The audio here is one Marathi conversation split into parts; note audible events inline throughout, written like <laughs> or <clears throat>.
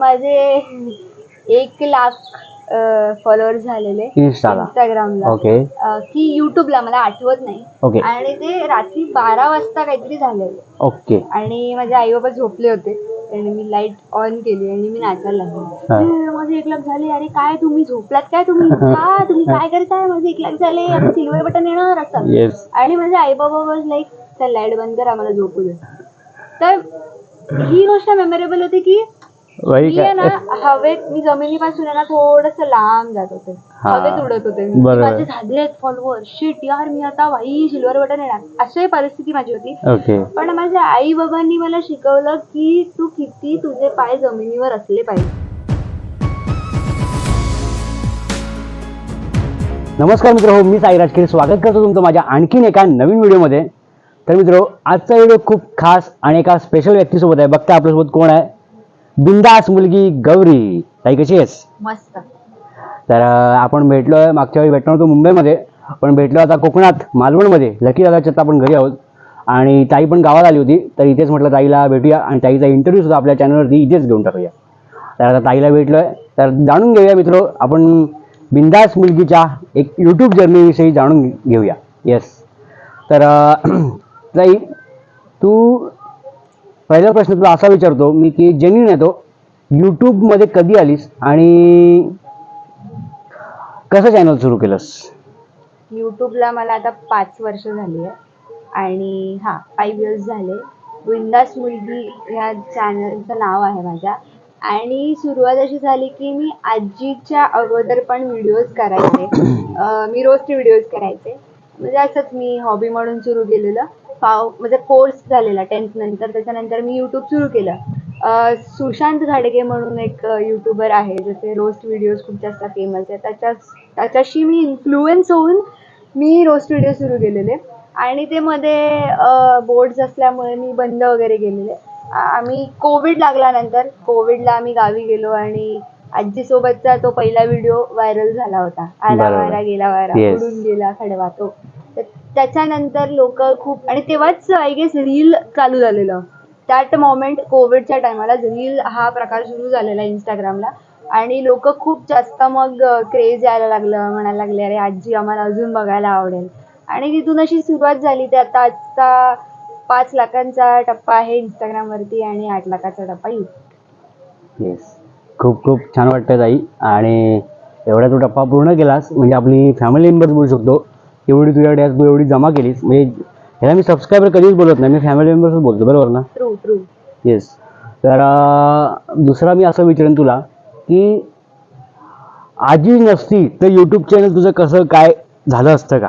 माझे एक लाख फॉलोअर झालेले ला. इंस्टाग्रामला ओके की युट्यूबला मला आठवत नाही. ओके आणि ते रात्री बारा वाजता काहीतरी झालेलं. ओके आणि माझे आई बाबा झोपले होते. आणि मी लाइट ऑन केली आणि मी नाचायला हा. लागले "ए, माझे एक लाख झाले. अरे काय तुम्ही झोपलात? काय तुम्ही? <laughs> का? तुम्ही काय करताय? माझे एक लाख झाले. आता सिल्वर बटन येणार असं येस आणि माझे आई बाबा वॉज लाईक चल लाइट बंद कर. आम्हाला झोपू दे. तर ही गोष्ट मेमोरेबल होती की वही मी आहे ना हवेत मी जमिनीपासून आहे ना थोडस लांब जात होते. हा. हवेत उडत होते. मी. बरोबर. माझे झाले फॉलोअर शिट यार मी आता बाई सिल्वर बटन येणार अशी परिस्थिती माझी होती. ओके पण माझ्या आई बाबांनी मला शिकवलं की तू किती तुझे पाय जमिनीवर असले पाहिजे. नमस्कार मित्र हो मी साई राजकीर. स्वागत करतो तुमचं माझ्या आणखीन एका नवीन व्हिडिओमध्ये. तर मित्र आजचा व्हिडिओ खूप खास आणि एका स्पेशल व्यक्तीसोबत आहे. बघता आपल्यासोबत कोण आहे? बिंदास मुलगी गौरी. ताई कशी आहेस? मस्त. तर आपण भेटलो आहे मागच्या वेळी भेटलो होतो मुंबईमध्ये पण भेटलो आता कोकणात मालवणमध्ये. लकी दादाच्यात आपण घरी आहोत. आणि ताई पण गावात आली होती तर इथेच म्हटलं ताईला भेटूया आणि ताईचा इंटरव्ह्यू सुद्धा आपल्या चॅनलवरती इथेच घेऊन टाकूया. तर आता ताईला भेटलो आहे तर जाणून घेऊया मित्र आपण बिंदास मुलगीच्या एक यूट्यूब जर्नीविषयी जाणून घेऊया. येस तर <clears throat> ताई तू पहिला प्रश्न तुला असा विचारतो मी की जेन्युन येतो यूट्यूबमध्ये कधी आलीस आणि कसं चॅनल सुरू केलंस? युट्यूबला मला आता पाच वर्ष झाली आहे. आणि हा फाईव्ह इयर्स झाले. बिंदास मुलगी ह्या चॅनलचं नाव आहे माझ्या. आणि सुरुवात अशी झाली की मी आजीच्या अगोदर पण व्हिडिओज करायचे. मी रोजचे व्हिडिओज करायचे. म्हणजे असंच मी हॉबी म्हणून सुरू केलेलं. फाव म्हणजे कोर्स झालेला टेन्थ नंतर त्याच्यानंतर मी यूट्यूब सुरू केलं. सुशांत घाडगे म्हणून एक यूट्यूबर आहे जसे रोस्ट व्हिडिओज खूप जास्त फेमस आहे त्याच्या त्याच्याशी मी इन्फ्लुएन्स होऊन मी रोस्ट व्हिडिओ सुरू केलेले. आणि ते मध्ये बोर्ड्स असल्यामुळे मी बंद वगैरे केलेले. आ- आम्ही कोविड लागल्यानंतर कोविडला आम्ही गावी गेलो आणि आजीसोबतचा तो पहिला व्हिडिओ व्हायरल झाला होता. आला. वारा गेला वारा. उडून गेला खडवा तो. त्याच्यानंतर लोक खूप आणि तेव्हाच आय गेस रील चालू झालेलं. दॅट मोमेंट कोविडच्या टायमाला रील हा प्रकार सुरू झालेला इंस्टाग्रामला आणि लोक खूप जास्त मग क्रेज यायला लागलं. म्हणायला लागले अरे आजी आम्हाला अजून बघायला आवडेल. आणि तिथून अशी सुरुवात झाली ते आता आजचा पाच लाखांचा टप्पा आहे इंस्टाग्रामवरती आणि आठ लाखाचा टप्पा YouTube. येस खूप खूप छान वाटतं ताई. आणि एवढा तू टप्पा पूर्ण केलास म्हणजे आपली फॅमिली मेंबर्स बोलू शकतो. एवढी तुझ्याकडे आज तू एवढी जमा केलीस? म्हणजे ह्याला मी सबस्क्रायबर कधीच बोलत नाही मी फॅमिली मेंबर्सच बोलतो बरोबर ना? ट्रू ट्रू येस तर दुसरा मी असं विचारेन तुला की आजी नसती तर यूट्यूब चॅनल तुझं कसं काय झालं असतं का?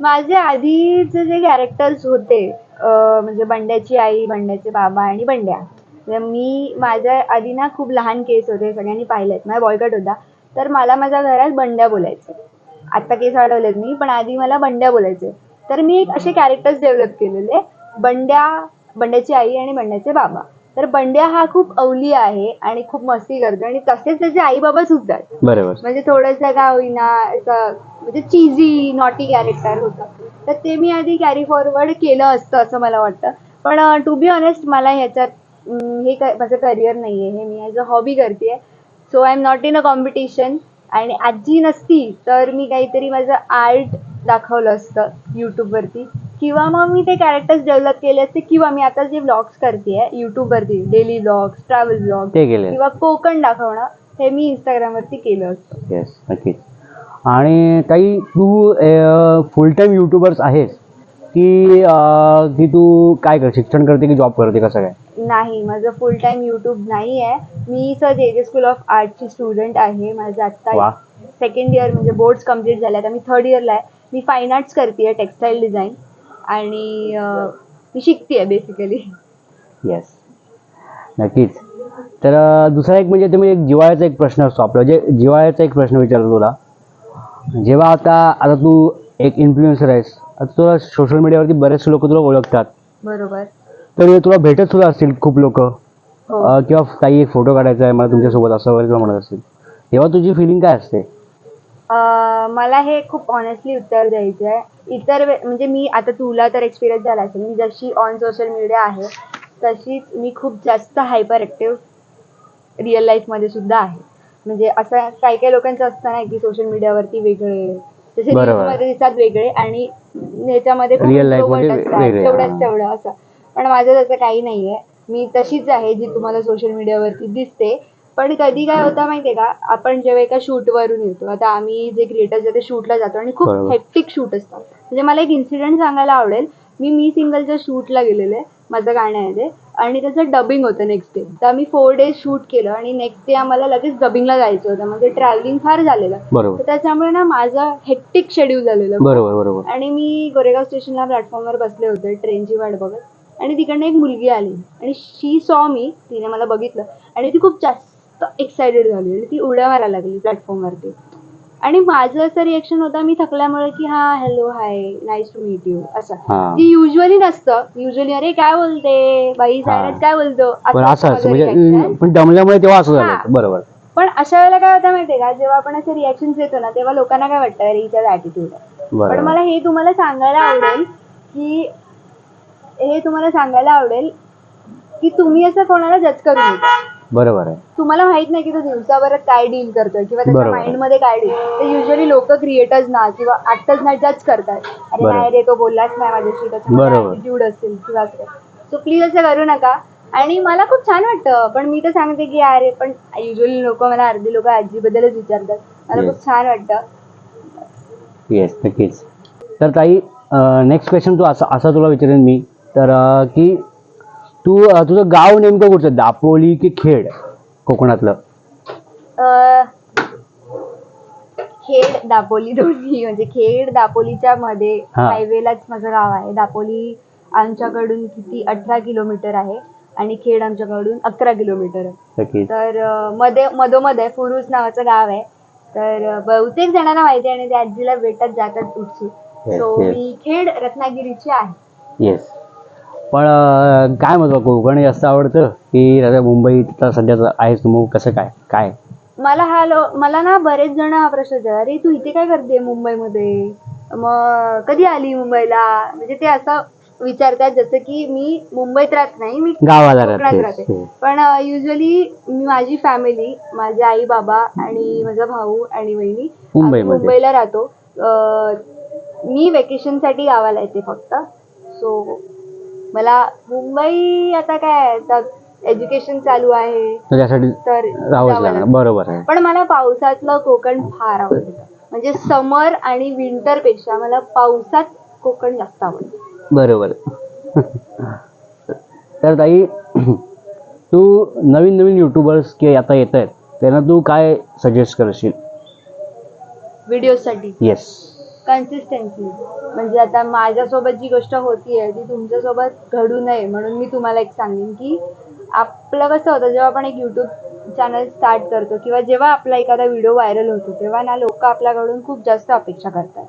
माझे आधीचे जे कॅरेक्टर्स होते अं, म्हणजे बंड्याची आई बंड्याचे बाबा आणि बंड्या म्हणजे मी माझ्या आधी ना खूप लहान केस होते सगळ्यांनी पाहिलेत माझा बॉयकट होता तर मला माझ्या घरात बंड्या बोलायचे. आता केस वाढवलेत मी पण आधी मला बंड्या बोलायचे. तर मी एक असे कॅरेक्टर्स डेव्हलप केलेले बंड्या बंड्याची आई आणि बंड्याचे बाबा. तर बंड्या हा खूप अवली आहे आणि खूप मस्ती करतो आणि तसेच त्याचे आई बाबा सुद्धा. बरोबर. म्हणजे थोडंसं काय होईना असं म्हणजे चीजी नॉटी कॅरेक्टर होतं. तर ते मी आधी कॅरी फॉरवर्ड केलं असतं असं मला वाटतं. पण टू बी ऑनेस्ट मला ह्याच्यात हे क- माझं करिअर नाही आहे हे मी ॲज अ हॉबी करते so I am not in a competition आणि आजी नसती तर मी काहीतरी माझं आर्ट दाखवलं असतं यूट्यूबवरती किंवा मग मी ते कॅरेक्टर्स डेव्हलप केले असते किंवा मी आता जे व्लॉग्स करते यूट्यूबवरती डेली व्लॉग्स ट्रॅव्हल व्लॉग ते केले. किंवा कोकण दाखवणं हे मी इंस्टाग्रामवरती केलं असतं. येस नक्कीच. आणि काही तू फुल टाईम युट्यूबर्स आहेस. की की तू काय कर शिक्षण करते की जॉब करते कसं काय? नाही माझं फुल टाइम यूट्यूब नाही आहे. मी सर जे जे स्कूल ऑफ आर्टची स्टुडंट आहे. माझं वा आत्ता सेकंड इयर म्हणजे बोर्ड्स कंप्लीट झाले. आता मी थर्ड इयरला आहे. मी फाईन आर्ट्स करते टेक्स्टाईल डिझाईन आणि अं, मी शिकते बेसिकली येस नक्कीच. तर अं, दुसरा एक म्हणजे तुम्ही एक जिवाळ्याचा एक प्रश्न असतो आपला जे जिवाळ्याचा एक प्रश्न विचारतो तुला. जेव्हा आता आता तू एक इन्फ्लुएन्सर आहेस आता तुला सोशल मीडियावरती बरेचसे लोक तुला ओळखतात. बरोबर. तर तुला भेटत सुद्धा असतील खूप लोक. हो. किंवा काही एक फोटो काढायचा आहे मला तुमच्यासोबत असं वगैरे तुला म्हणत असतील. तेव्हा तुझी फिलिंग काय असते? अं, मला हे खूप ऑनेस्टली उत्तर द्यायचं आहे. इतर वे म्हणजे मी आता तुला तर एक्सपिरियन्स झाला असेल. मी जशी ऑन सोशल मीडिया आहे तशीच मी खूप जास्त हायपर ॲक्टिव्ह रिअल लाईफमध्ये सुद्धा आहे. म्हणजे असं काही काही लोकांचं असतं ना की सोशल मीडियावरती वेगळे जसे बरोबर. दिसतात वेगळे आणि ह्याच्यामध्ये खूप Real life introvert मध्ये असतात. वेगळे, तेवढंच हा. तेवढं असं. पण माझं तसं काही नाहीये. मी तशीच आहे जी तुम्हाला सोशल मीडियावरती दिसते. पण कधी काय होतं माहितीये का? आपण जेव्हा एका shoot वरून येतो आता आम्ही जे क्रिएटर्स आहे ते शूटला जातो आणि खूप बरोबर. हेक्टिक शूट असतात. म्हणजे मला एक इन्सिडेंट सांगायला आवडेल. मी मी सिंगलच्या शूटला गेलेले माझं गाणं आहे ते. आणि त्याचं डबिंग होतं नेक्स्ट डे तर आम्ही फोर डेज शूट केलं आणि नेक्स्ट डे आम्हाला लगेच डबिंगला जायचं होतं. म्हणजे ट्रॅव्हलिंग फार झालेलं. बरोबर. तर त्याच्यामुळे ना माझं हेक्टिक शेड्यूल झालेलं. बरोबर बरोबर. आणि मी गोरेगाव स्टेशनला प्लॅटफॉर्मवर बसले होते ट्रेनची वाट बघत. आणि तिकडनं एक मुलगी आली. आणि शी सॉ मी तिने मला बघितलं. आणि ती खूप जास्त एक्सायटेड झाली. आणि ती उड्या मारायला लागली प्लॅटफॉर्मवरती आणि माझं असं रिएक्शन होता मी थकल्यामुळे की हा hello hi nice to meet you असं. हा. जी युजली नसतं. युजली अरे काय बोलते? बाई सायराज काय बोलतो? पण म्हणजे. पण दमल्यामुळे तेव्हा असं हा. झालं बरोबर. पण अशा वेळेला काय होतं माहितीये का? जेव्हा आपण असे रिॲक्शन येतो ना तेव्हा लोकांना काय वाटतं? अरे हिच्यात ऍटिट्यूड पण मला हे तुम्हाला सांगायला आवडेल की हे तुम्हाला सांगायला आवडेल की तुम्ही असं कोणाला जज करू नका. बरोबर आहे. तुम्हाला माहीत नाही की तो दिवसाभरात काय डील करतोय किंवा त्याच्या बरोबर. माइंडमध्ये काय डील ते युजली लोक क्रिएटर्स ना किंवा ऍक्टर्स ना जज करतात. अरे बरोबर. नाही रे तो बोललाच नाही माझ्याशी त्याच्यामध्ये. ऍटिट्यूड असेल किंवा सो प्लीज असं करू नका. आणि मला खूप छान वाटतं पण मी तर सांगते की अरे पण युजली लोक मला अर्धी लोक आजीबद्दलच विचारतात. मला Yes. खूप छान वाटतं. येस नक्कीच. तर ताई नेक्स्ट क्वेश्चन तू असा असा तुला विचारेन मी. तर की तू तुझं गाव नेमकं कुठचं? दापोली की खेड? कोकणातलं. खेड दापोली दोन्ही. म्हणजे खेड दापोलीच्या मध्ये हा. हायवेलाच माझं गाव आहे. दापोली आमच्याकडून किती अठरा किलोमीटर आहे आणि खेड आमच्याकडून अकरा किलोमीटर आहे. नक्कीच. तर अं, मध्ये मधोमध आहे. फुरुस नावाचं गाव आहे. तर अं, बहुतेक जणांना माहिती आहे आणि ते आजीला भेटत जातात उत्सुक Yes, सो yes. मी खेड रत्नागिरीची आहे. येस पण काय म्हणतो कोकण जास्त आवडतं की आता मुंबईत आता सध्याचं आहेस तू मग? कसं काय? काय? मला हा लो मला ना बरेच जण हा प्रश्न विचारतात अरे तू इथे काय करते मुंबईमध्ये? मग कधी आली मुंबईला? म्हणजे ते असं विचारतात जसं की मी मुंबईत राहत नाही मी गावाला कोकणात राहते. पण युजली मी माझी फॅमिली माझे आई बाबा आणि माझा भाऊ आणि आम्ही मुंबईमध्ये. मुंबईला राहतो. अं, मी वेकेशनसाठी गावाला येते फक्त. सो मला मुंबई आता काय एज्युकेशन चालू आहे. तर त्यासाठी तर राहावंच जावं लागणार लागतं. बरोबर आहे. पण मला पावसातलं कोकण फार आवडतं. म्हणजे समर आणि विंटरपेक्षा मला पावसात कोकण जास्त आवडतं. बरोबर. तर ताई तू नवीन नवीन युट्यूबर्स की आता येत आहेत त्यांना तू काय सजेस्ट करशील? व्हिडिओसाठी येस कन्सिस्टन्सी म्हणजे आता माझ्यासोबत जी गोष्ट होती आहे ती तुमच्यासोबत घडू नये म्हणून मी तुम्हाला एक सांगेन की आपलं कसं होतं जेव्हा आपण एक यूट्यूब चॅनल स्टार्ट करतो किंवा जेव्हा आपला एखादा व्हिडिओ व्हायरल होतो तेव्हा ना लोक आपल्याकडून खूप जास्त अपेक्षा करतात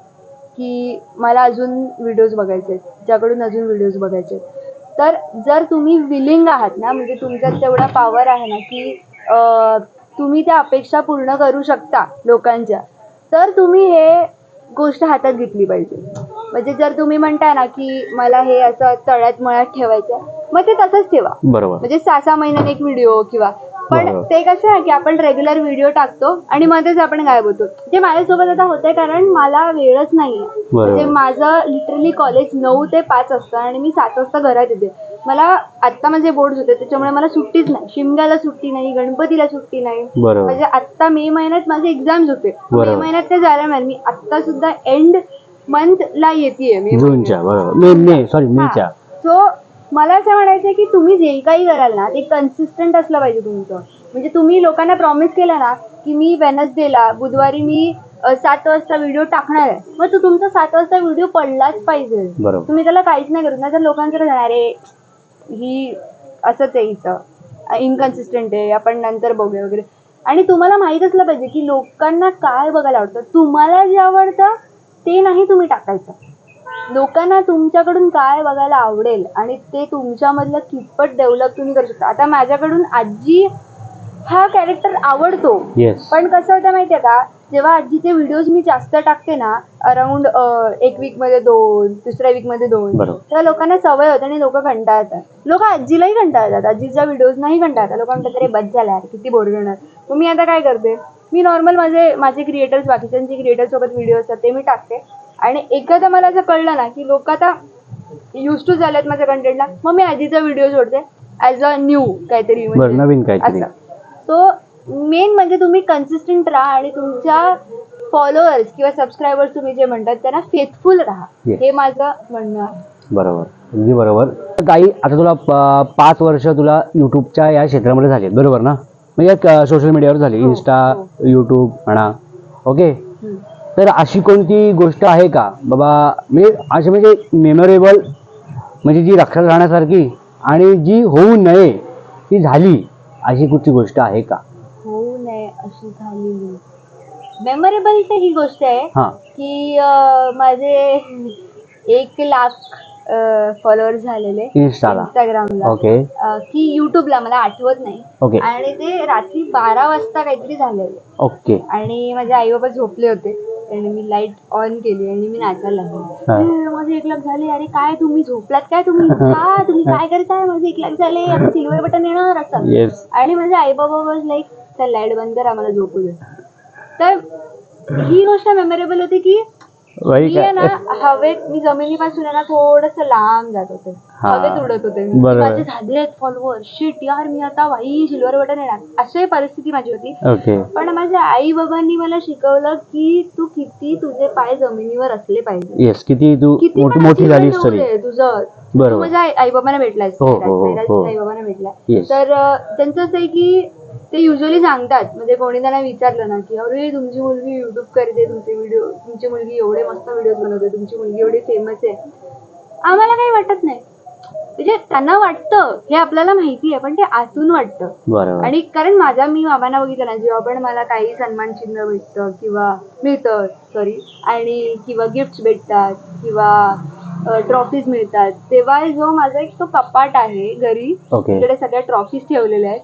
की मला अजून व्हिडिओज बघायचे आहेत ज्याकडून अजून व्हिडिओज बघायचे आहेत. तर जर तुम्ही विलिंग आहात ना म्हणजे तुमच्यात तेवढा पॉवर आहे ना की तुम्ही त्या अपेक्षा पूर्ण करू शकता लोकांच्या तर तुम्ही हे गोष्ट हातात घेतली पाहिजे. म्हणजे जर तुम्ही म्हणताय ना की मला हे असं तळ्यात मळ्यात ठेवायचं मग ते तसंच ठेवा. बरोबर. म्हणजे सहा सहा महिन्याने एक व्हिडिओ किंवा पण. ते कसं आहे की आपण रेग्युलर व्हिडिओ टाकतो आणि मध्येच आपण गायब होतो. ते माझ्यासोबत आता होतंय कारण मला वेळच नाहीये. म्हणजे माझं लिटरली कॉलेज नऊ ते पाच असतं आणि मी सात वाजता घरात येते. मला आत्ता माझे बोर्ड होते त्याच्यामुळे मला सुट्टीच नाही. शिमग्याला सुट्टी नाही गणपतीला सुट्टी नाही. बरोबर. म्हणजे आत्ता मे महिन्यात माझे एक्झाम्स होते. मे बरोबर. महिन्यात ते झाल्या नाही. मी आत्ता सुद्धा एंड मंथला येते मे जूनच्या बरोबर. मे मे सॉरी मेच्या. सो मला असं म्हणायचं की तुम्ही जे काही कराल ना ते कन्सिस्टंट असलं पाहिजे तुमचं. म्हणजे तुम्ही लोकांना प्रॉमिस केलं ना की मी वेनसडेला बुधवारी मी अ, सात वाजता व्हिडिओ टाकणार आहे. मग तो तुमचा सात वाजता व्हिडिओ पडलाच पाहिजे. बरोबर. तुम्ही त्याला काहीच नाही करू नाही तर लोकांकडे जाणार आहे? ही असंच आहे हिचं इनकन्सिस्टंट आहे. आपण नंतर बघूया वगैरे. आणि तुम्हाला माहीत असलं पाहिजे की लोकांना काय बघायला आवडतं? तुम्हाला जे आवडतं ते नाही तुम्ही टाकायचं. लोकांना तुमच्याकडून काय बघायला आवडेल आणि ते तुमच्यामधलं कितपत डेव्हलप तुम्ही करू शकता. आता माझ्याकडून आजी हा कॅरेक्टर आवडतो. येस पण कसं होतं माहितीये का? जेव्हा आजीचे व्हिडिओज मी जास्त टाकते ना अराउंड एक वीकमध्ये दोन दुसऱ्या वीकमध्ये दोन बरोबर. तेव्हा लोकांना सवय होते आणि लोक कंटाळतात. लोक आजीलाही कंटाळतात. आजीच्या व्हिडिओज नाही कंटाळतात. लोक म्हणतात तरी बस झाला यार किती बोर करणार. मग मी आता काय करते? मी नॉर्मल माझे माझे क्रिएटर्स बाकीच्यांचे क्रिएटर सोबत व्हिडिओ असतात ते मी टाकते. आणि एकदा मला असं कळलं ना की लोक आता युज टू झालेत माझ्या कंटेंटला मग मी आजीचा व्हिडिओ सोडते ऍज अ न्यू काहीतरी म्हणजे नवीन काहीतरी. असं. सो मेन म्हणजे तुम्ही कन्सिस्टंट राहा आणि तुमच्या फॉलोअर्स किंवा सबस्क्रायबर्स तुम्ही जे म्हणतात त्यांना फेथफुल राहा. हे माझं म्हणणं आहे. बरोबर. अगदी बरोबर. ताई आता तुला प- पाच वर्ष तुला युट्यूबच्या या क्षेत्रामध्ये झाली बरोबर ना? म्हणजे सोशल मीडियावर झाली. हो, इन्स्टा. यूट्यूब म्हणा. ओके हम्म. तर अशी कोणती गोष्ट आहे का? बाबा म्हणजे अशी म्हणजे मेमोरेबल म्हणजे जी लक्षात राहण्यासारखी आणि जी होऊ नये ती झाली. अशी कुठची गोष्ट आहे का? होऊ नये अशी झालेली मेमोरेबल तर ही गोष्ट आहे हां. की अं, माझे एक लाख फॉलोअर्स झालेले इंस्टाग्रामला ओके की युट्यूबला मला आठवत नाही. ओके आणि ते रात्री बारा वाजता काहीतरी झालेले. ओके आणि माझे आई बाबा झोपले होते. आणि मी लाइट ऑन केली आणि मी नाचायला. लागले. माझे एक लाख झाले. अरे काय तुम्ही? झोपलात काय तुम्ही? <laughs> का तुम्ही काय करताय? माझे एक लाख झाले. आता सिल्वर बटन येणार असं आणि माझे आई बाबा वॉज लाईक चल लाइट बंद कर आम्हाला झोपू दे. तर ही गोष्ट मेमोरेबल होती की मी आहे ना हवेत मी जमिनीपासून आहे ना थोडस लांब जात होते. हा. हवेत उडत होते. मी. बरोबर. माझे झाले आहेत फॉलोअर शिट यार मी आता वाई सिल्वर बटन येणार अशी परिस्थिती माझी होती. ओके पण माझ्या आई बाबांनी मला शिकवलं की तू किती तुझे पाय जमिनीवर असले पाहिजे. येस किती तू किती मोठी पण मोठी achievement होऊ दे तुझं. तू बरोबर. माझ्या आई बाबांना भेटलायस. हो, हो, हो, हो. आई बाबांना भेटलाय Yes. तर अं, त्यांचं असं आहे की ते युजली सांगतात. म्हणजे कोणी त्यांना विचारलं ना की अरे तुमची मुलगी युट्यूब करते तुमचे व्हिडिओ तुमची मुलगी एवढे मस्त व्हिडिओ बनवते तुमची मुलगी एवढी फेमस आहे. आम्हाला काही वाटत नाही. म्हणजे त्यांना वाटतं हे आपल्याला माहिती आहे पण ते आतून वाटतं. आणि कारण माझ्या मी बाबांना बघितलं ना जेव्हा पण मला काही सन्मान चिन्ह भेटतं किंवा मिळतं सॉरी आणि किंवा गिफ्ट भेटतात किंवा ट्रॉफीज मिळतात तेव्हा जो माझा एक तो कपाट आहे घरी तिकडे सगळ्या ट्रॉफीज ठेवलेल्या आहेत.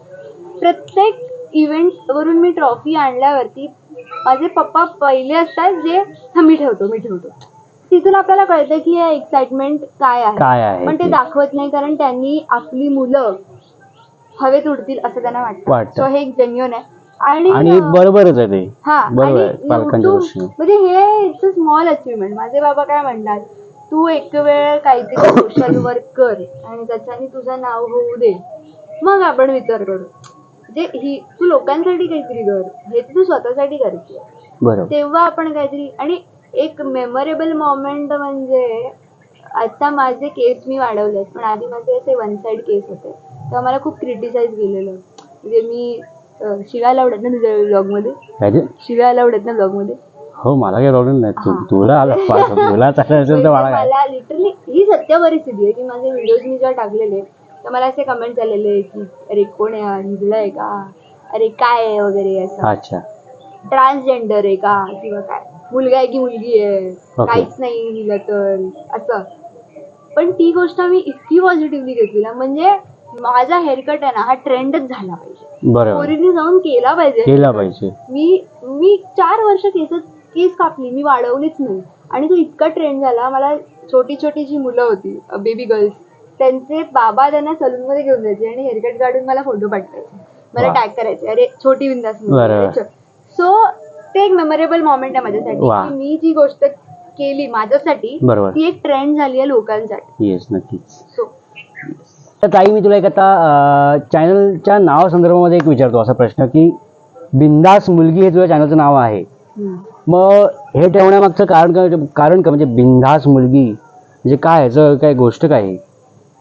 प्रत्येक इव्हेंट वरून मी ट्रॉफी आणल्यावरती माझे पप्पा पहिले असतात जे "हा, मी ठेवतो मी ठेवतो. तिथून आपल्याला कळतं की एक्साइटमेंट काय आहे. काय आहे पण ते ते? दाखवत नाही कारण त्यांनी आपली मुलं हवेत उडतील असं त्यांना वाटतं. वाटतं. सो हे एक जेन्युन आहे. आणि आणि अं, बरोबरच आहे ते. हा बरोबर आणि आहे, पालकांच्या YouTube दृष्टीने. म्हणजे हे इट्स अ स्मॉल अचिव्हमेंट माझे बाबा काय म्हणतात तू एक वेळ काहीतरी सोशल वर्क कर आणि त्याच्याने तुझं नाव होऊ दे. मग आपण विचार करू. म्हणजे ही तू लोकांसाठी काहीतरी कर हे तू स्वतःसाठी करते तेव्हा आपण काहीतरी आणि एक मेमोरेबल मोमेंट म्हणजे आता माझे केस मी वाढवलेत पण आधी माझे असे वन साइड केस होते. तेव्हा मला खूप क्रिटिसाइज केलेलं म्हणजे मी अं, शिवायला आवडत ना तुझ्या ब्लॉगमध्ये काय ते? शिवायला आवडत ना ब्लॉगमध्ये हो मला काही प्रॉब्लेम नाही. तुला <laughs> काय? मला लिटरली ही सत्य परिस्थिती आहे की माझे व्हिडिओज मी जेव्हा टाकलेले तर मला असे कमेंट आलेले की अरे कोण आहे? निघलं आहे का? अरे काय आहे वगैरे असं. अच्छा. ट्रान्सजेंडर आहे का? किंवा काय? मुलगा आहे की मुलगी आहे. काहीच नाही दिलं तर असं. पण ती गोष्ट मी इतकी पॉझिटिव्हली घेतली ना म्हणजे माझा हेअरकट आहे ना हा ट्रेंडच झाला पाहिजे. बरोबर. पोरीने जाऊन केला पाहिजे. केला पाहिजे. मी मी चार वर्ष केस केस कापली मी वाढवलीच नाही. आणि तो इतका ट्रेंड झाला मला छोटी छोटी जी मुलं होती बेबी गर्ल्स त्यांचे बाबा त्यांना सलून मध्ये घेऊन जायचे आणि हेअरकट काढून मला फोटो पाठवायचे. मला. टॅग करायचे. अरे छोटी बिंदास. सो ते एक मेमोरेबल मोमेंट आहे माझ्यासाठी. की मी जी गोष्ट केली माझ्यासाठी ती एक ट्रेंड झाली आहे लोकांसाठी. येस नक्कीच. सो तर ताई मी तुला एक आता चॅनलच्या नावासंदर्भामध्ये एक विचारतो असा प्रश्न की बिंदास मुलगी हे तुझ्या चॅनलचं नाव आहे. मग हे ठेवण्यामागचं कारण कारण का? म्हणजे बिंदास मुलगी म्हणजे काय? ह्याचं काय गोष्ट काय? आहे?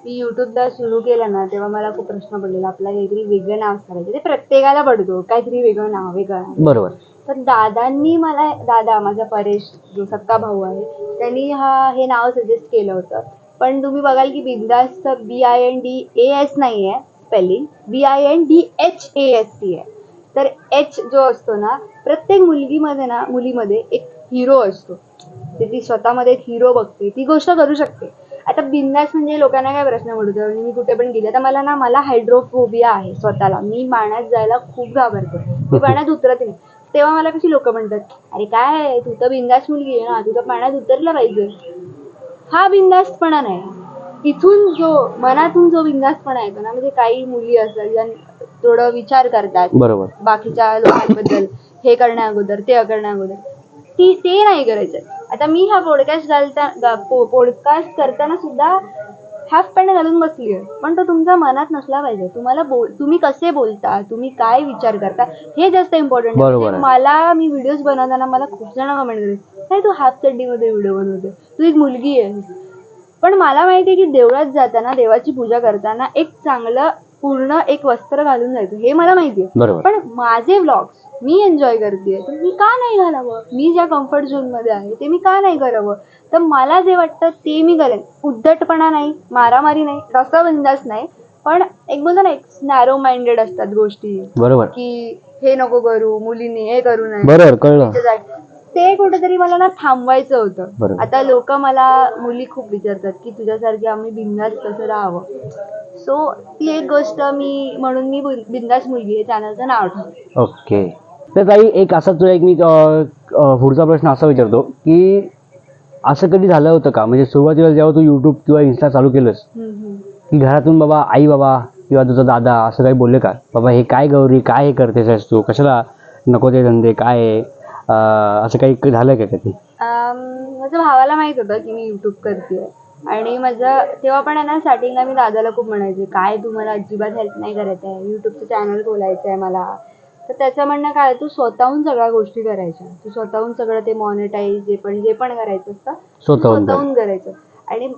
मी युट्यूबला सुरू केलं ना तेव्हा मला खूप प्रश्न पडलेला. आपला काहीतरी वेगळं नाव करायचं ते प्रत्येकाला पडतो. काहीतरी वेगळं नाव वेगळं बरोबर. तर दादांनी मला दादा माझा परेश जो सक्का भाऊ आहे त्यांनी हा हे नाव सजेस्ट केलं होतं. पण तुम्ही बघाल की बिंदासचं B I N D A S नाही आहे spelling B I N D H A S T आहे. तर एच जो असतो ना प्रत्येक मुलगीमध्ये ना मुलीमध्ये एक हिरो असतो. ते ती स्वतःमध्ये एक हिरो बघते ती गोष्ट करू शकते. आता बिंदास म्हणजे लोकांना काय प्रश्न पडतो म्हणजे मी कुठे पण गेले आता मला ना मला हायड्रोफोबिया आहे स्वतःला. मी पाण्यात जायला खूप घाबरते. मी पाण्यात उतरत नाही. तेव्हा मला कशी लोक म्हणतात अरे काय तू तर बिंदास मुलगी आहे ना तू तर पाण्यात उतरलं पाहिजे. हा बिंदास्तपणा नाही. इथून जो मनातून जो बिंदास्तपणा येतो ना म्हणजे काही मुली असतात ज्या थोडं विचार करतात बरोबर. बाकीच्या लोकांबद्दल हे करण्या अगोदर ते करण्या अगोदर. ती ते नाही करायचं. आता मी हा पॉडकास्ट घालता पॉडकास्ट करताना सुद्धा हाफ पॅन्ट घालून बसली आहे पण तो तुमच्या मनात नसला पाहिजे. तुम्हाला बोल तुम्ही कसे बोलता तुम्ही काय विचार करता हे जास्त इम्पॉर्टंट आहे. मला मी व्हिडिओज बनवताना मला खूप जण कमेंट करते नाही तू हाफ चड्डीमध्ये व्हिडिओ बनवते तू एक मुलगी आहे पण मला माहिती आहे की देवळात जाताना देवाची पूजा करताना एक चांगलं पूर्ण एक वस्त्र घालून जायचं. हे मला माहिती आहे. बरोबर. पण माझे व्लॉग्स मी एन्जॉय करते तर मी का नाही घालावं? मी ज्या कम्फर्ट झोनमध्ये आहे ते मी का नाही करावं? तर मला जे वाटतं ते मी करेन. उद्धटपणा नाही मारामारी नाही तसा बिंदास नाही. पण एक बोलतो ना एक नॅरो माइंडेड असतात गोष्टी. बरोबर. की हे नको करू मुलींनी हे करू नये. बरोबर कळलं. तिथे जाय. ते कुठेतरी मला ना थांबवायचं होतं. बरोबर. आता लोक मला मुली खूप विचारतात की तुझ्यासारखी आम्ही बिंदास कसं राहावं? सो ती एक गोष्ट मी म्हणून मी बिंदास मुलगी हे चॅनलचं नाव ठेवलं ओके तर ताई एक असा तुला एक मी अं, अं, पुढचा प्रश्न असा विचारतो की असं कधी झालं होतं का? म्हणजे सुरुवातीला जेव्हा तू युट्यूब किंवा इन्स्टा चालू केलंस. की घरातून बाबा आई बाबा किंवा तुझा दादा असं काही बोलले का? बाबा हे काय गौरी काय हे करतेस आहेस तू? कशाला नको ते धंदे काय आहे अं, असं काही झालं का कधी? अम, माझ्या भावाला माहीत होतं की मी युट्यूब करते आणि माझं तेव्हा पण आहे ना स्टार्टिंगला मी दादाला खूप म्हणायचे काय तू मला अजिबात हेल्प नाही करत आहे? युट्यूबचं चॅनल खोलायचं आहे मला. तर त्याचं म्हणणं काय तू स्वतःहून सगळ्या गोष्टी करायच्या. तू स्वतःहून सगळं ते मॉनिटाईज जे पण जे पण करायचं असतं. स्वतःहून करायचं. आणि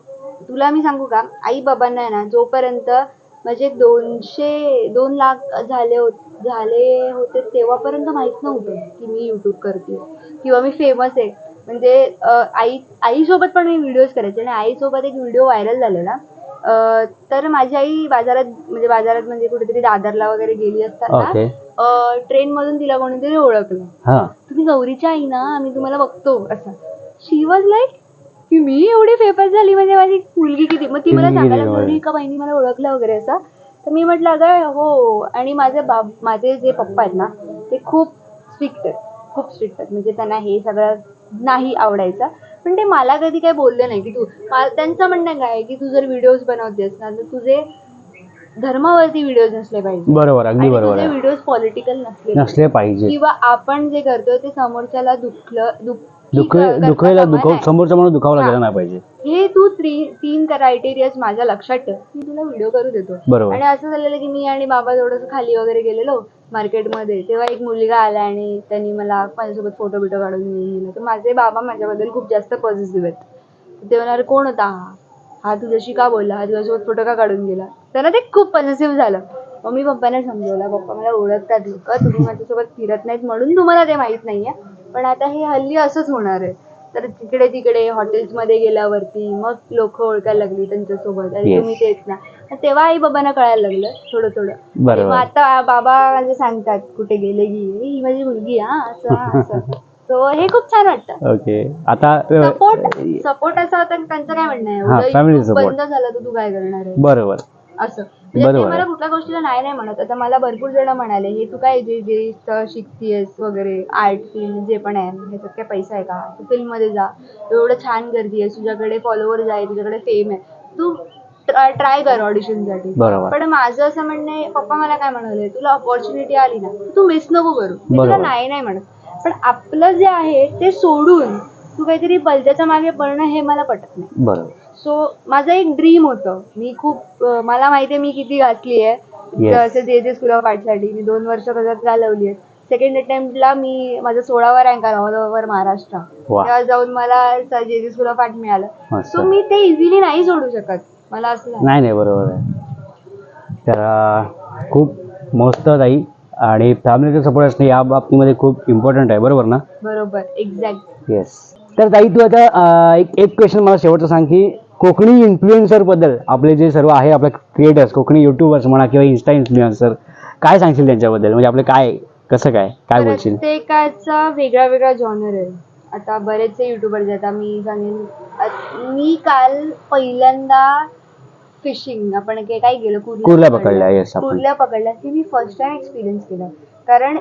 तुला मी सांगू का आई बाबांना आहे ना जोपर्यंत म्हणजे दोनशे दोन लाख झाले होत झाले होते तेव्हापर्यंत माहीत नव्हतं की मी युट्यूब करते किंवा मी फेमस आहे. म्हणजे आई आईसोबत पण मी व्हिडिओज करायचे आणि आईसोबत एक व्हिडिओ व्हायरल झालेला तर माझी आई बाजारात म्हणजे बाजारात म्हणजे कुठेतरी दादरला वगैरे गेली असताना ओके. ट्रेन मधून तिला कोणीतरी ओळखलं. हां. तुम्ही गौरीच्या आई ना आम्ही तुम्हाला बघतो असं. शी वॉज लाईक की मी एवढी फेमस झाली म्हणजे माझी मुलगी किती? मग ती मला मुलगी सांगायला किती लागली का बहिणी मला ओळखलं वगैरे असं. तर मी म्हटलं अगं हो. आणि माझे बाब माझे जे पप्पा आहेत ना ते खूप स्ट्रिक्ट आहेत. खूप स्ट्रिक्ट आहेत. म्हणजे त्यांना हे सगळं नाही आवडायचं. पण ते मला कधी काही बोलले नाही की तू त्यांचं म्हणणं काय आहे की तू जर व्हिडिओज बनवतेस ना तर तुझे धर्मावरती व्हिडिओज नसले पाहिजे. बरोबर अगदी बरोबर आहे. व्हिडिओज पॉलिटिकल नसले पाहिजे. नसले पाहिजे. किंवा आपण जे करतोय ते समोरच्याला दुखलं दुःखी दुःख करता दुखायला कामा दुखाव नये. समोरचा म्हणून दुखावला. गेला नाही पाहिजे. हे तू त्री- तीन क्रायटेरियाज माझ्या लक्षात ठेव. मी तुला व्हिडिओ करू देतो. बरोबर. आणि असं झालेलं की मी आणि बाबा थोडंसं खाली वगैरे गेलेलो. मार्केटमध्ये. तेव्हा एक मुलगा आला आणि त्यांनी मला माझ्यासोबत फोटो बिटो काढून गेला तर माझे बाबा माझ्याबद्दल खूप जास्त पॉझिटिव्ह आहेत. ते म्हणाले कोण होता हा? हा तुझ्याशी का बोलला? हा तुझ्यासोबत फोटो का काढून गेला? त्यांना ते खूप पॉझिटिव्ह झालं. मग मी पप्पाने समजवलं पप्पा मला ओळखतात लोक तुम्ही माझ्यासोबत फिरत नाहीत म्हणून तुम्हाला ते माहीत नाहीये पण आता हे हल्ली असंच होणार आहे. तर तिकडे तिकडे हॉटेल्समध्ये गेल्यावरती मग लोक ओळखायला लागली त्यांच्यासोबत. आणि. तुम्ही तेच ना. तेव्हा आई बाबांना कळायला लागलं थोडं थोडं. बरोबर. आता बाबा म्हणजे सांगतात कुठे गेले की ही माझी मुलगी आहे, हा असं हा, असं. <laughs> सो हे खूप छान वाटतं. ओके. आता सपोर्ट सपोर्ट असा होता की त्यांचं काय म्हणणं आहे? हा, उद्या family YouTube support. बंद झालं तर तू काय करणार आहे बरोबर. असं. म्हणजे ते बरोबर. मला आहे. कुठल्या गोष्टीला नाही नाही म्हणत. आता मला भरपूर जण म्हणाले हे तू काय जे जे शिकतीयस वगैरे आर्ट फिल्म जे पण आहे ह्याच्यात काय पैसा आहे का? तू फिल्ममध्ये जा. तू एवढं छान करतीयस तुझ्याकडे फॉलोअर्स आहे तुझ्याकडे फेम आहे. तू ट्राय कर ऑडिशनसाठी बरोबर. पण माझं असं म्हणणं आहे पप्पा मला काय म्हणाले तुला ऑपॉर्च्युनिटी आली ना तू मिस नको करू. मी तुला बरोबर. नाही नाही म्हणत. पण आपलं जे आहे ते सोडून तू काहीतरी भलत्याच्या मागे पडणं हे मला पटत नाही. बरोबर. सो माझं एक ड्रीम होतं. मी खूप अं, मला माहिती आहे मी किती घातली आहे. Yes. असं जे जे स्कूल ऑफ आर्टसाठी मी दोन वर्ष त्याच्यात घालवली आहेत सेकंड अटेम्प्टला मी माझा सोळावा रँक आला ऑल ओव्हर महाराष्ट्र. तेव्हा जाऊन मला J J school of art मिळालं. मस्त सो मी ते इझिली नाही सोडू शकत. मला असं झालं. नाही नाही बरोबर आहे. तर अं, खूप मस्त ताई आणि फॅमिलीचा सपोर्ट असणे या बाबतीमध्ये खूप इम्पॉर्टंट आहे बरोबर ना? बरोबर एक्झॅक्ट येस तर ताई तू आता अं, एक एक क्वेश्चन मला शेवटचं सांग की कोकणी इन्फ्लुएन्सरबद्दल आपले जे सर्व आहे आपले क्रिएटर्स कोकणी युट्यूबर्स म्हणा किंवा इन्स्टा इन्फ्लुएन्सर काय सांगशील त्यांच्याबद्दल? म्हणजे आपलं काय कसं काय काय बोलशील? प्रत्येकाचा वेगळा वेगळा जॉनर आहे. आता बरेचसे युट्यूबर्स आहेत आता मी सांगेन मी काल पहिल्यांदा फिशिंग आपण के- काय केलं कुर्ल्या पकडल्या, आपण. कुर्ल्या पकडल्या की मी फर्स्ट टाइम एक्सपिरियन्स केलं. कारण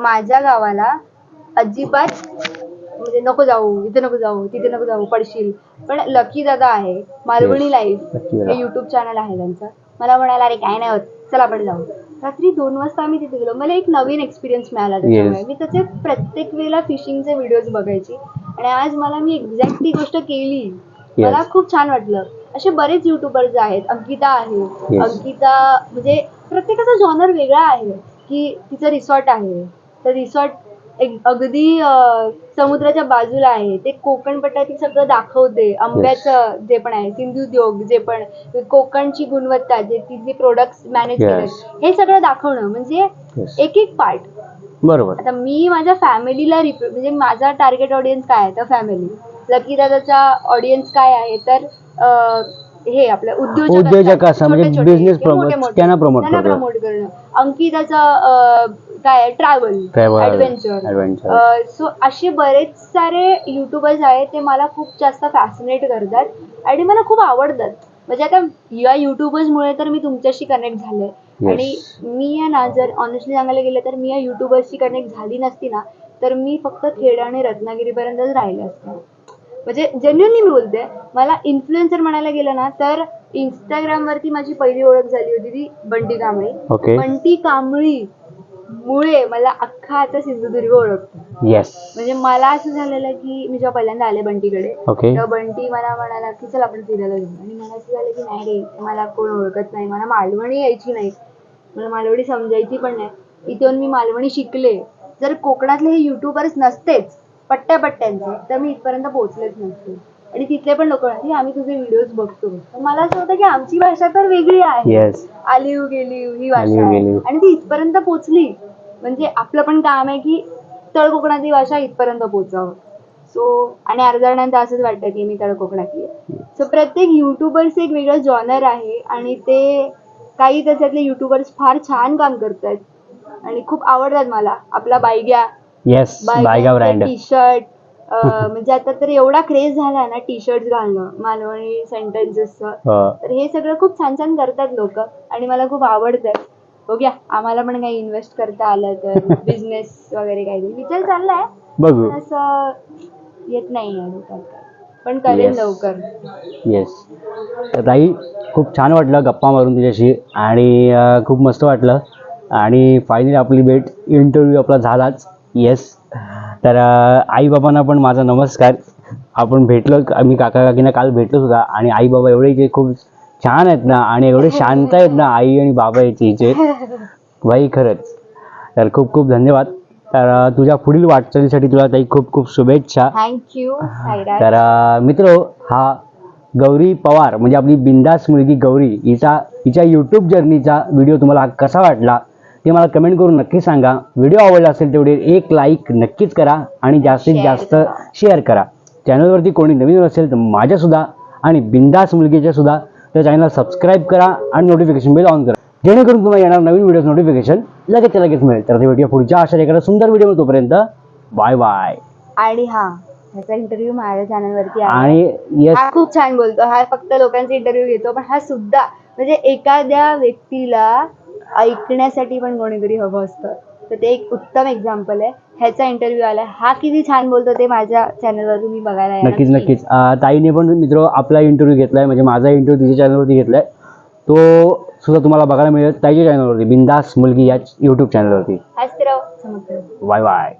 माझ्या गावाला अजिबात म्हणजे नको जाऊ इथे नको जाऊ तिथे नको जाऊ पडशील. पण लकी दादा आहे मालवणी लाईफ. हे युट्यूब चॅनल आहे त्यांचं. मला म्हणाला अरे काय नाही होत चला आपण जाऊ. रात्री दोन वाजता आम्ही तिथे गेलो. मला एक नवीन एक्सपिरियन्स मिळाला त्याच्यामुळे. Yes. मी त्याचे प्रत्येक वेळेला फिशिंगचे व्हिडिओज बघायची. आणि आज मला मी एक्झॅक्ट ती गोष्ट केली. मला खूप छान वाटलं. असे बरेच युट्यूबर्स आहेत अंकिता आहे. अंकिता म्हणजे प्रत्येकाचा जॉनर वेगळा आहे की तिचं रिसॉर्ट आहे. तर रिसॉर्ट एक अगदी समुद्राच्या बाजूला आहे. ते कोकण पट्ट्यातील सगळं दाखवते. आंब्याचं जे पण आहे सिंधुद्योग जे पण कोकणची गुणवत्ता जे ती जे प्रोडक्ट मॅनेज. केले हे सगळं दाखवणं म्हणजे. एक एक पार्ट बरोबर. आता मी माझ्या फॅमिलीला म्हणजे माझा टार्गेट ऑडियन्स काय आहे? तर फॅमिली लकी दादाचा ऑडियन्स काय आहे? तर हे आपलं उद्योजक असतात, असं म्हणजे छोटे-छोटे business किंवा promote, मोठे-मोठे. त्यांना promote त्यांना करतो. promote करणं अंकिताचं काय ट्रॅव्हल Travel, ऍडव्हेंचर. सो असे बरेच सारे युट्यूबर्स आहेत ते मला खूप जास्त फॅसिनेट करतात आणि मला खूप आवडतात म्हणजे आता या युट्यूबर्समुळे तर मी तुमच्याशी कनेक्ट झाले Yes. आणि मी आहे ना जर ऑनेस्टली सांगायला गेलं तर मी या युट्यूबर्सशी कनेक्ट झाली नसती ना तर मी फक्त खेड आणि रत्नागिरीपर्यंतच राहिले असते म्हणजे जेन्युअनली मी बोलते मला इन्फ्लुएन्सर म्हणायला गेलं ना तर इंस्टाग्राम वरती माझी पहिली ओळख झाली होती ती बंटी कांबळी. ओके बंटी कांबळी मुळे मला अख्खा आता सिंधुदुर्ग ओळखतो. येस म्हणजे मला असं झालेलं की मी जेव्हा पहिल्यांदा आले बंटीकडे ओके तेव्हा बंटी मला म्हणाला की चल आपण फिरायला जाऊ आणि मला असं झालं की नाही रे मला कोण ओळखत नाही मला मालवणी यायची नाही. मला मालवणी समजायची पण नाही. इथे येऊन मी मालवणी शिकले. जर कोकणातले हे युट्यूबर्स नसतेच पट्ट्या पट्ट्यांचे तर मी इथपर्यंत पोहोचलेच नसते आणि तिथले पण लोक म्हणाले आम्ही तुझे व्हिडिओज बघतो. तर मला असं होतं की आमची भाषा तर वेगळी आहे. येस आलीव गेलीव ही भाषा आलीव आहे. गेलीव. आणि ती इथपर्यंत पोहोचली. म्हणजे आपलं पण काम आहे की तळ कोकणातली भाषा इथपर्यंत पोहोचावं. सो आणि अर्ध्या जणांचं असंच वाटतं की मी तळ कोकणातली आहे. सो प्रत्येक युट्यूबर्स एक वेगळं जॉनर आहे. आणि ते काही त्याच्यातले युट्यूबर्स फार छान काम करतात आणि खूप आवडतात मला. आपला बायग्या येस बायगाव ब्रँड टी शर्ट म्हणजे आता तर एवढा क्रेज झाला ना टी शर्ट घालणं मालवणी सेंटेन्सेसचं तर हे सगळं खूप छान छान करतात लोक आणि मला खूप आवडतं. बघूया आम्हाला पण काही इन्व्हेस्ट करता आलं तर <laughs> बिझनेस वगैरे काहीतरी विचार चाललाय. बघू. पण असं येत नाही. पण Yes. लवकर. येस तर ताई खूप छान वाटलं गप्पा मारून तुझ्याशी आणि खूप मस्त वाटलं. आणि फायनली आपली भेट इंटरव्ह्यू आपला झालाच. येस तर आई बाबांना पण माझा नमस्कार. आपण भेटलो आम्ही काका काकींना काल भेटलो सुद्धा आणि आई बाबा एवढे जे खूप छान आहेत ना आणि एवढे शांत आहेत ना आई आणि बाबा याचे हिचे भाई खरंच. तर खूप खूप धन्यवाद. तर तुझ्या पुढील वाटचालीसाठी तुला ताई खूप खूप शुभेच्छा. थँक्यू तर मित्र हा गौरी पवार म्हणजे आपली बिंदास मुलगी गौरी हिचा हिच्या यूट्यूब जर्नीचा व्हिडिओ तुम्हाला कसा वाटला? ते मला कमेंट करून नक्की सांगा. व्हिडिओ आवडला असेल तेवढे एक लाईक नक्कीच करा आणि जास्तीत जास्त. शेअर करा. चॅनलवरती कोणी नवीन असेल तर माझ्यासुद्धा आणि बिंदास मुलगीच्या सुद्धा त्या चॅनलला सबस्क्राईब करा आणि नोटिफिकेशन बेल ऑन करा. जेणेकरून तुम्हाला येणार नवीन व्हिडिओ नोटिफिकेशन लगेच लगेच मिळेल. तर ते भेटूया पुढच्या अशा एखाद्या सुंदर व्हिडिओ तोपर्यंत बाय बाय आणि हा ह्याचा इंटरव्ह्यू माझ्या चॅनलवरती आणि हा खूप छान बोलतो. हा फक्त लोकांचे इंटरव्ह्यू घेतो पण हा सुद्धा म्हणजे एखाद्या व्यक्तीला ऐकण्यासाठी पण कोणीतरी हवं असतं. तर ते एक उत्तम एक्झाम्पल आहे. ह्याचा इंटरव्ह्यू आलाय हा किती छान बोलतो ते माझ्या चॅनलवर तुम्ही बघायला या नक्कीच नक्की. नक्कीच. अं, ताईने पण मित्र आपला इंटरव्ह्यू घेतलाय. म्हणजे माझा इंटरव्ह्यू तिच्या चॅनलवरती घेतलाय. तो सुद्धा तुम्हाला बघायला मिळेल. ताईच्या चॅनलवरती बिंदास मुलगी या यूट्यूब चॅनलवरती हसत राव. चमकत राव. Bye bye.